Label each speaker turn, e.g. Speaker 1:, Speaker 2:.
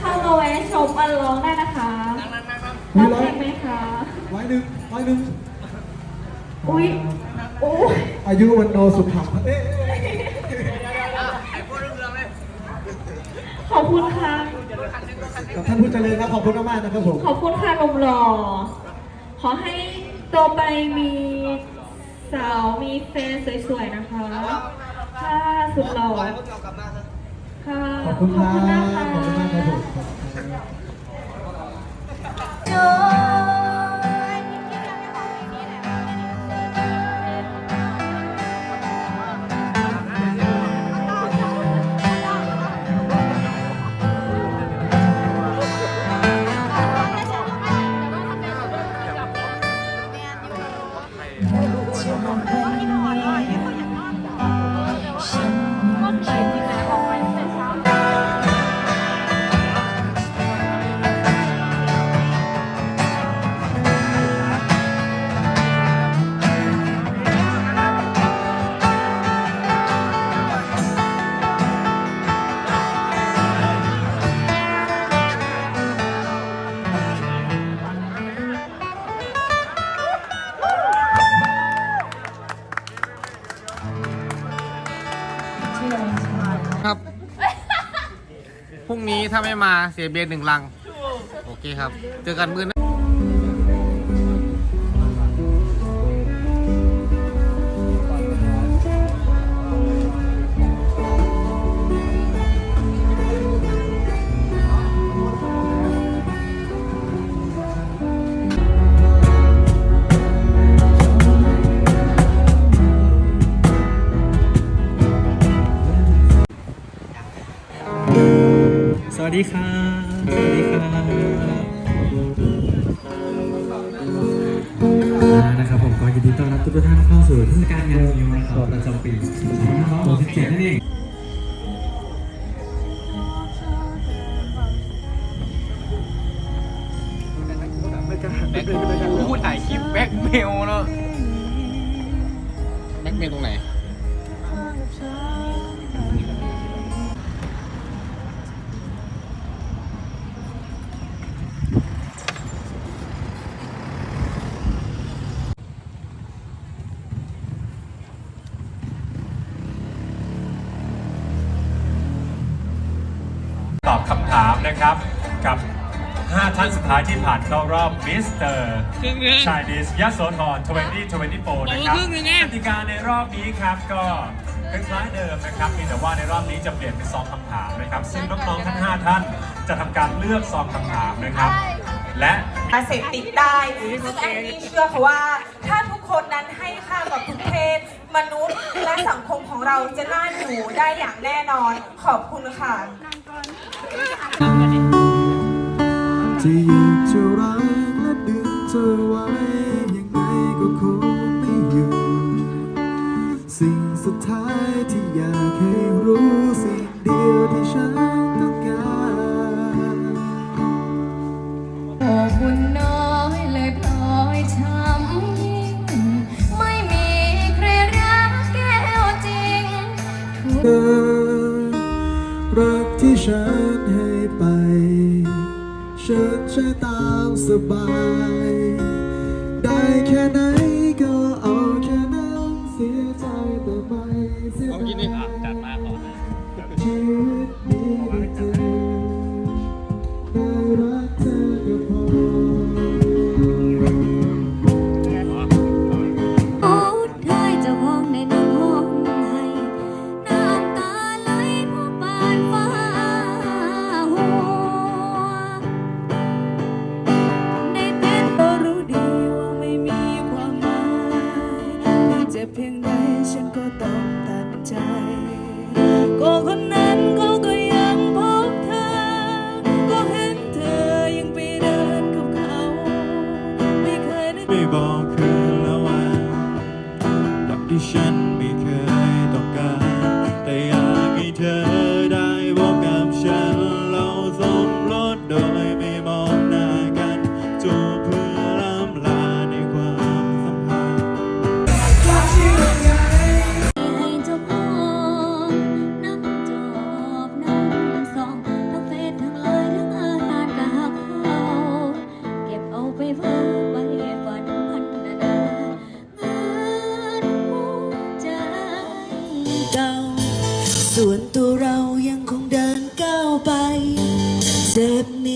Speaker 1: ถ้าเราไว้ชมอัน
Speaker 2: ร้องได้นะคะรับเพลงไห
Speaker 1: มคะ ไว้หนึ่งไว้หนึ่ง
Speaker 2: อุ้ยโอ้ย
Speaker 1: อายุวันโนสุขังเอ๊ะ
Speaker 2: ขอบคุณค่ะ
Speaker 1: กับท่านผู้เจริญครับขอบคุณมากๆนะครับผม
Speaker 2: ขอบคุณค่ะลมหล่อ ขอให้โตไปมีสาวมีแฟนสวยๆนะคะ ค่ะสุดหล่อค่ะ
Speaker 1: ขอบคุณครับ
Speaker 2: นะ
Speaker 1: ข
Speaker 2: คะ
Speaker 1: อบคุณมากครับผม
Speaker 3: ครับ พรุ่งนี้ถ้าไม่มาเสียเบียร์หนึ่งลัง โอเคครับ เจอกันมื้อหนะ
Speaker 4: วัสดีครับสวัสดีครับอ่านะครับผมก็ยินดีต้อนรับทุกท่านเข้าสู่เทศกาลงานมิวนะครับประจำปี2567นั่นเอง
Speaker 3: แบ็คพูดถ่ายคลิปแบ็คเมลเนาะแบ็คเมลตรงไหน
Speaker 5: นะครับ กับ 5 ท่านสุดท้ายที่ผ่านเข้ารอบมิสเตอร์ชายดิสยโสธร2024 นะครับกติกาในรอบนี้ครับก็คล้ายๆเดิมนะครับเพียงแต่ว่าในรอบนี้จะเปลี่ยนเป็นซองคำถามนะครับ ซึ่งน้องๆทั้ง 5 ท่านจะทำการเลือกซองคำถามนะครับ และ
Speaker 6: ยาเสพติดได้ซึ่งแอนนี่เชื่อค่ะว่า ถ้าทุกคนนั้นให้ค่ากับทุกเพศ มนุษย์และสังคมของเราจะน่าอยู่ได้อย่างแน่นอน ขอบคุณค่ะ
Speaker 1: จะอยู่จะรักและดึงเธอไว้ ยังไงก็คงไม่อยู่ สิ่งสุดท้ายที่อยากให้รู้สิ่งเดียวที่ฉันต้องการ
Speaker 7: โอ้คุณน้อยเลยพลอยช้ำยิ่ง ไม่มีใครรักแก้วจริง
Speaker 1: เธอ รักที่ฉันให้ไป ฉันใช้ตามสบาย ได้แค่ไหนก็เอาแค่นั้นเสียใจแต่ไม่เสีย
Speaker 3: เอากินนี่ครับจัดมาก่อน
Speaker 1: ชีวิต ไปว่าไปฝันพั
Speaker 7: นนานงาหัวใจเก่า ส่วนตัวเรายังคงเดินก้า
Speaker 4: วไปเจ็บนี้